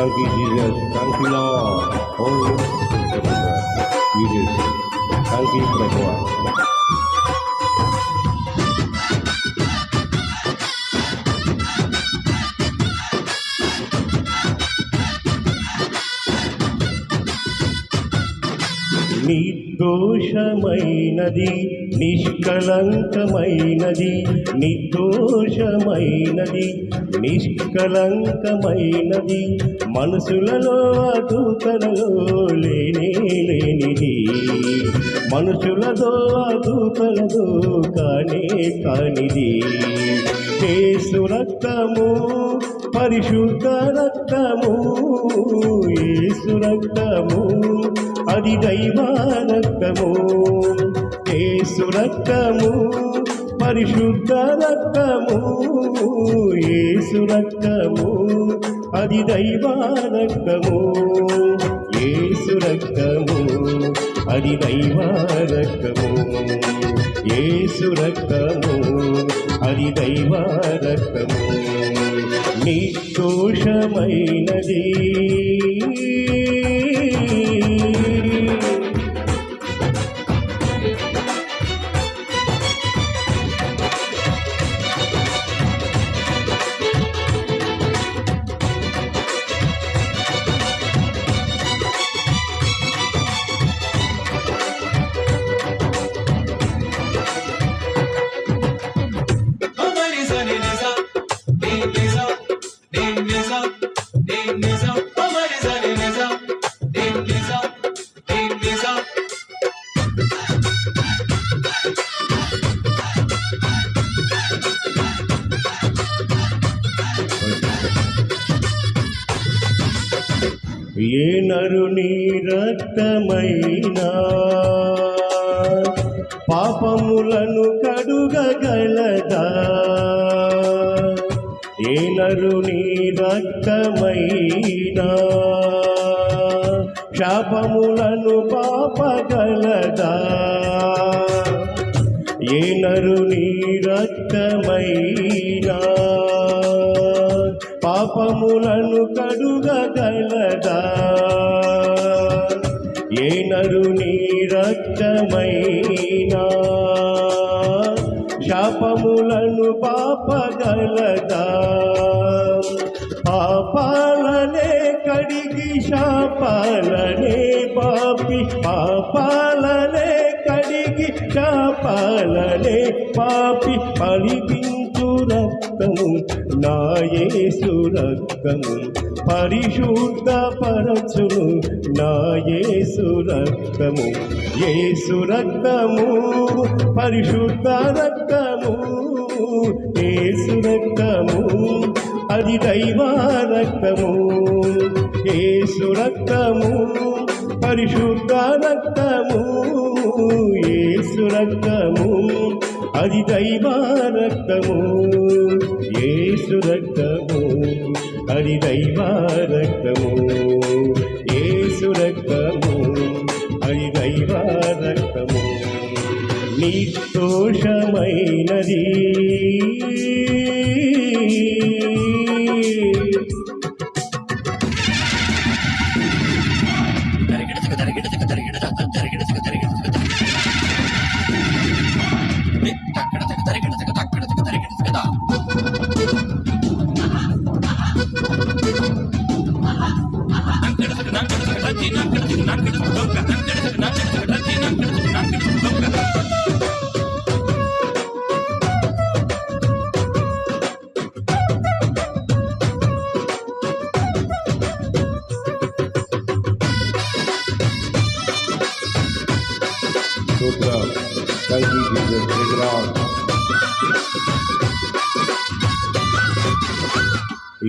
Thank you, Jesus. Thank you, Lord. Oh, Jesus. Thank you, Prabhu. నిర్దోషమైనది నిష్కలంకమైనది నిర్దోషమైనది నిష్కలంకమైనది. మనుషులలో అదూతలలో లేనే లేనిది. మనుషులతో అదూతలతో కానే కానిది. కేసు రక్తము పరిశుద్ధ రక్తము ఏసు రక్తము అది దైవ రక్తము. ఏసు రక్తము పరిశుద్ధ రక్తము ఏసు రక్తము అది దైవ రక్తము. ఏసు రక్తము అది దైవ రక్తము. ఏసు రక్తము అది దైవ నిర్దోషమైనది ఏ నరుని రక్తమైనా. పాపములను కడుగగలదా? ఏ నరుని రక్తమైనా. శాపములను పాపగలదా? ఏ నరుని రక్తమైనా. పాపములను కడుగగలదా? ఏ నరుని రక్తమైనా? శాపములను పాపగలదా? పాపాలనే కడిగి శాపాలనే పాపి పాపాలనే కడిగి శాపాలనే పాపి పలిపించు రక్తము నాయేసు రక్తము పరిశుద్ధ పరచును నాయేసు రక్తము. ఏసు రక్తము పరిశుద్ధ రక్తము ఏసు రక్తము అది దైవ రక్తము. ఏసు రక్తము పరిశుద్ధ రక్తము ఏసు రక్తము అది దైవ రక్తము. రక్తము అది దైవ రక్తము. ఏసు రక్తము అది దైవ రక్తము. నిర్దోషమైనది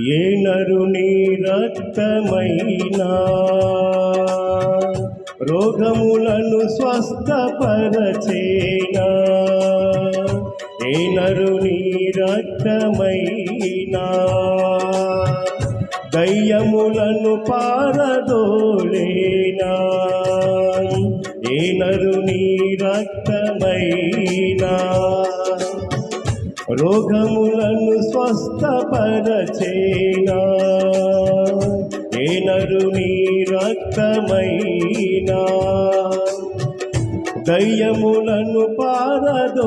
ఏ నరుని రక్తమైనా? రోగములను స్వస్థపరచేనా? ఏ నరుని రక్తమైనా? దయ్యములను పారదోలేనా? ఏ నరుని రక్తమైనా? రోగములను స్వస్థపరచేనా? ఏ ఏ రక్తమైనా? దయ్యములను పారదోలేనా?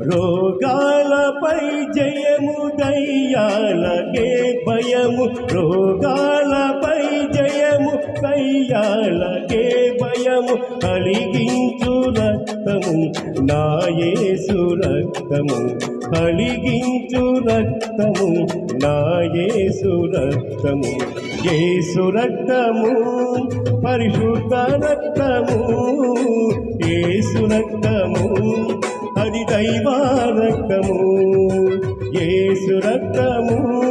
రోగాలపై జయము దయ్యాలకే భయము. రోగాలపై జయము భయము కలిగించు రక్తము. నాయేసు రక్తము కలిగించు రక్తము. నాయేసు రక్తము ఏసు రక్తము పరిశుద్ధ రక్తము. ఏసు రక్తము అది దైవ రక్తము. ఏసు రక్తము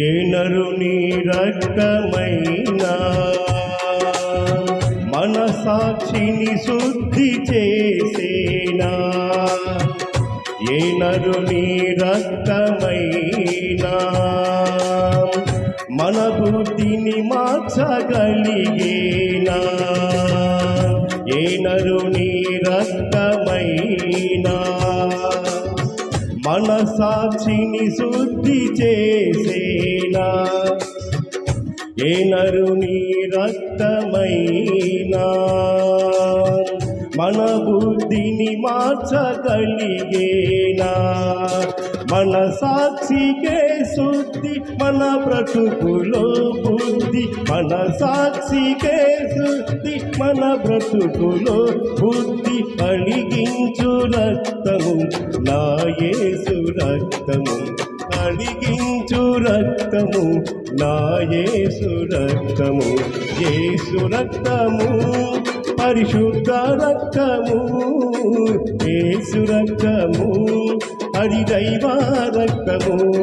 ఏనరు నీ రక్తమైనా? మన సాక్షిని శుద్ధి చేసేనా? ఏనరు నీ రక్తమైనా? మన బుద్ధిని మార్చగలిగేనా? ఏనరు నీ రక్తమైనా? మన సాక్షిని శుద్ధి చేసేనా? ఏ నరుని రక్తమైనా? మన బుద్ధిని మార్చగలిగేనా? మన సాక్షికే శుద్ధి మన బ్రతుకులో బుద్ధి. మన సాక్షికే శుద్ధి మన బ్రతుకులో బుద్ధి. కలిగించు రక్తము నాయేసు రక్తము. కలిగించు రక్తము నాయేసు రక్తము. యేసు రక్తము. పరిశుద్ధ రక్తము ఏసు రక్తము అది దైవ రక్తము.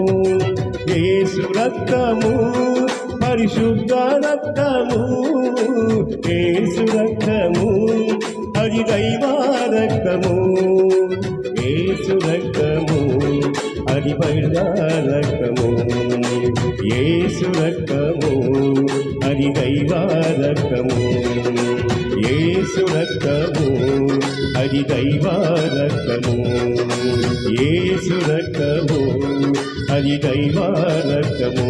ఏసు రక్తము పరిశుద్ధ రక్తము ఏసు రక్తము అది దైవ రక్తము. ఏసు రక్తము అది రక్తము. ఏసు రక్తము అది దైవ రక్తము. యేసు రక్తము అది దైవ రక్తము యేసు రక్తము అది దైవ రక్తము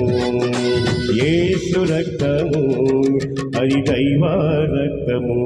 యేసు రక్తము అది దైవ రక్తము